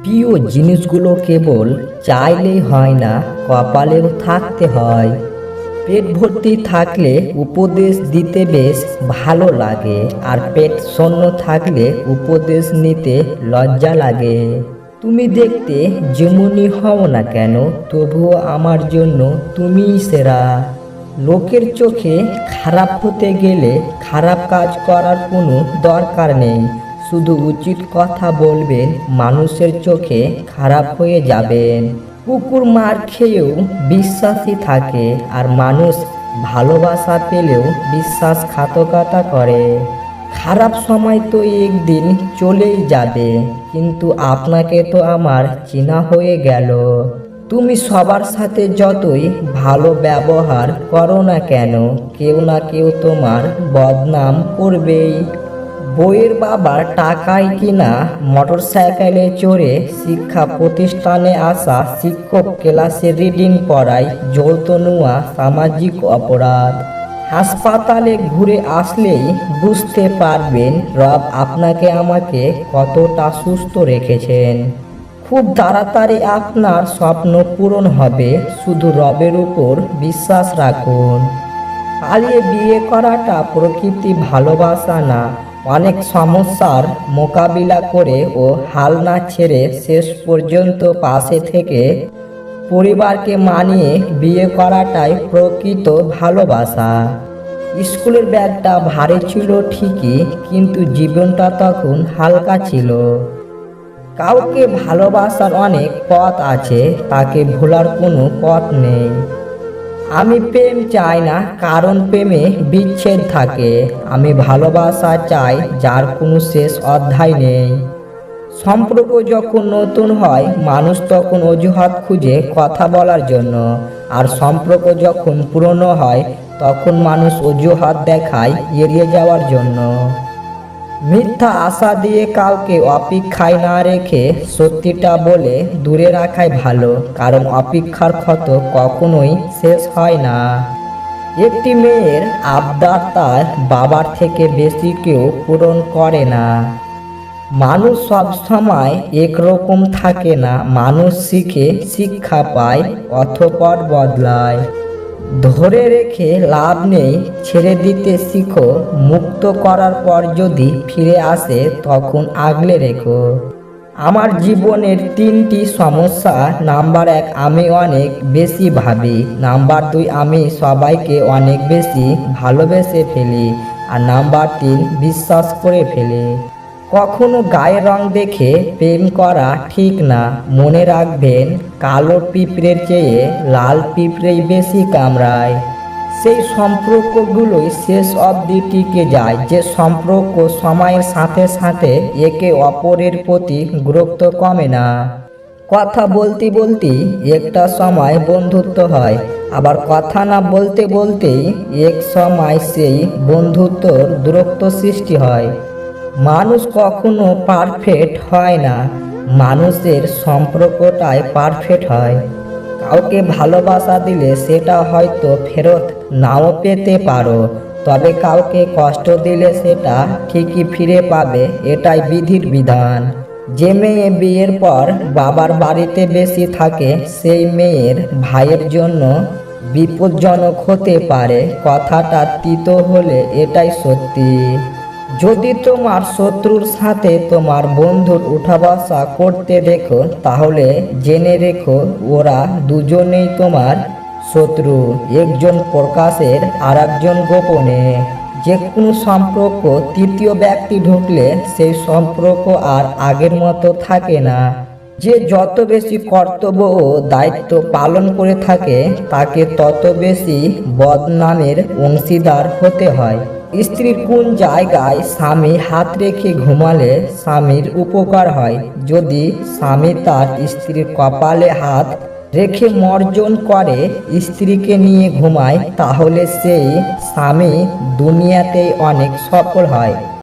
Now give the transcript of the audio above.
প্রিয় জিনিসগুলো কেবল চাইলেই হয় না, কপালেও থাকতে হয়। পেট ভর্তি থাকলে উপদেশ দিতে বেশ ভালো লাগে, আর পেট শূন্য থাকলে উপদেশ নিতে লজ্জা লাগে। তুমি দেখতে যেমনই হও না কেন, তবুও আমার জন্য তুমিই সেরা। লোকের চোখে খারাপ হতে গেলে খারাপ কাজ করার কোনো দরকার নেই শুধু উচিত কথা বলবেন, মানুষের চোখে খারাপ হয়ে যাবেন। কুকুর মার খেয়েও বিশ্বাসী থাকে আর মানুষ ভালোবাসা পেলেও বিশ্বাসঘাতকতা করে। খারাপ সময় তো একদিন চলেই যাবে, কিন্তু আপনাকে তো আমার চেনা হয়ে গেল। তুমি সবার সাথে যতই ভালো ব্যবহার করো না কেন, কেউ না কেউ তোমার বদনাম করবেই। বইয়ের বাবার টাকায় কিনা মোটরসাইকেলে চড়ে শিক্ষা প্রতিষ্ঠানে আসা শিক্ষক ক্লাসে রিডিং পড়ায় নেওয়া সামাজিক অপরাধ। হাসপাতালে ঘুরে আসলেই বুঝতে পারবেন, রব আপনাকে আমাকে কতটা সুস্থ রেখেছেন। খুব তাড়াতাড়ি আপনার স্বপ্ন পূরণ হবে, শুধু রবের উপর বিশ্বাস রাখুন। পালিয়ে বিয়ে করাটা প্রকৃতি ভালোবাসা না অনেক সমস্যার মোকাবিলা করে ও হাল না ছেড়ে শেষ পর্যন্ত পাশে থেকে পরিবারকে মানিয়ে বিয়ে করাটাই প্রকৃত ভালোবাসা। স্কুলের ব্যাগটা ভারী ছিল ঠিকই, কিন্তু জীবনটা তখন হালকা ছিল। কাউকে ভালোবাসার অনেক পথ আছে, তাকে ভোলার কোনো পথ নেই। আমি প্রেম চাই না, কারণ প্রেমে বিচ্ছেদ থাকে। আমি ভালোবাসা চাই, যার কোনো শেষ অধ্যায় নেই। সম্পর্ক যখন নতুন হয়, মানুষ তখন অজুহাত খুঁজে কথা বলার জন্য। আর সম্পর্ক যখন পুরনো হয়, তখন মানুষ অজুহাত দেখায় এড়িয়ে যাওয়ার জন্য। মিথ্যা আশা দিয়ে কাউকে অপেক্ষায় না রেখে সত্যিটা বলে দূরে রাখাই ভালো, কারণ অপেক্ষার ক্ষত কখনোই শেষ হয় না। একটি মেয়ের আবদার তার বাবার থেকে বেশি কেউ পূরণ করে না। মানুষ সব সময় একরকম থাকে না, মানুষ শিখে শিক্ষা পায়, অথপর বদলায়। ধরে রেখে লাভ নেই, ছেড়ে দিতে শিখো। মুক্ত করার পর যদি ফিরে আসে, তখন আগলে রেখো। আমার জীবনের তিনটি সমস্যা। নাম্বার এক, আমি অনেক বেশি ভাবি। নাম্বার দুই, আমি সবাইকে অনেক বেশি ভালোবেসে ফেলি। আর নাম্বার তিন, বিশ্বাস করে ফেলি। কখনো গায়ের রং দেখে প্রেম করা ঠিক না। মনে রাখবেন, কালো পিঁপড়ের চেয়ে লাল পিঁপড়েই বেশি কামড়ায়। সেই সম্পর্কগুলোই শেষ অবধি টিকে যায়। যে সম্পর্ক সময়ের সাথে সাথে একে অপরের প্রতি গুরুত্ব কমে না। কথা বলতে বলতেই একটা সময় বন্ধুত্ব হয়। আবার কথা না বলতে বলতেই এক সময় সেই বন্ধুত্বর দূরত্ব সৃষ্টি হয়। মানুষ কখনো পারফেক্ট হয় না। মানুষের সম্পর্কটাই পারফেক্ট হয়। কাউকে ভালোবাসা দিলে সেটা হয়তো ফেরত নাও পেতে পারো, তবে কাউকে কষ্ট দিলে সেটা ঠিকই ফিরে পাবে, এটাই বিধির বিধান। যে মেয়ে বিয়ের পর বাবার বাড়িতে বেশি থাকে, সেই মেয়ের ভাইয়ের জন্য বিপজ্জনক হতে পারে। কথাটা তিত হলে এটাই সত্যি। যদি তোমার শত্রুর সাথে তোমার বন্ধুর উঠা বসা করতে দেখো, তাহলে জেনে রেখো, ওরা দুজনেই তোমার শত্রু, একজন প্রকাশের আর একজন গোপনে। যে কোনো সম্পর্ক তৃতীয় ব্যক্তি ঢুকলে সেই সম্পর্ক আর আগের মতো থাকে না। যে যত বেশি কর্তব্য ও দায়িত্ব পালন করে থাকে, তাকে তত বেশি বদনামের অংশীদার হতে হয়। স্ত্রীর কোন জায়গায় স্বামী হাত রেখে ঘুমালে স্বামীর উপকার হয়? যদি স্বামী তার স্ত্রীর কপালে হাত রেখে মর্জন করে স্ত্রীকে নিয়ে ঘুমায়, তাহলে সেই স্বামী দুনিয়াতেই অনেক সফল হয়।